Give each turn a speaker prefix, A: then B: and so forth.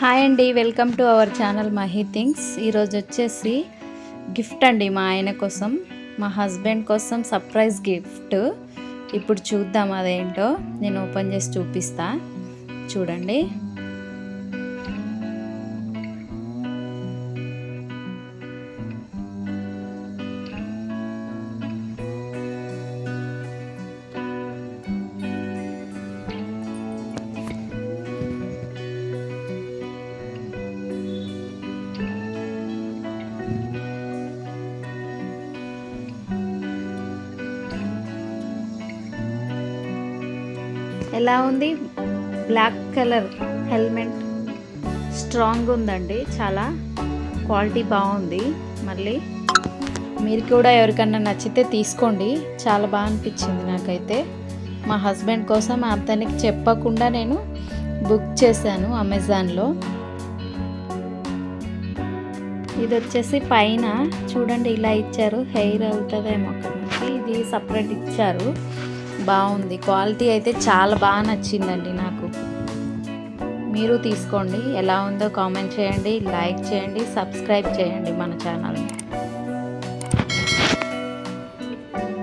A: Hi అండి welcome to our channel Mahi things. ఈరోజు వచ్చేసి గిఫ్ట్ అండి మా ఆయన కోసం మా హస్బెండ్ కోసం సర్ప్రైజ్ గిఫ్ట్. ఇప్పుడు చూద్దాం అదేంటో నేను ఓపెన్ చేసి చూపిస్తా. చూడండి. ఎలా ఉంది? బ్లాక్ కలర్ హెల్మెట్ స్ట్రాంగ్ ఉందండి చాలా. క్వాలిటీ బాగుంది. మళ్ళీ మీరు కూడా ఎవరికన్నా నచ్చితే తీసుకోండి. చాలా బాగా అనిపించింది నాకైతే. మా హస్బెండ్ కోసం అతనికి చెప్పకుండా నేను బుక్ చేశాను అమెజాన్లో ఇది వచ్చేసి పైన చూడండి ఇలా ఇచ్చారు. హెయిర్ అవుతుందేమో అక్కడికి ఇది సపరేట్ ఇచ్చారు. బాగుంది. క్వాలిటీ అయితే చాలా బాగా నచ్చిందండి నాకు. మీరు తీసుకోండి. ఎలా ఉందో కామెంట్ చేయండి లైక్ చేయండి సబ్స్క్రైబ్ చేయండి మన ఛానల్ని.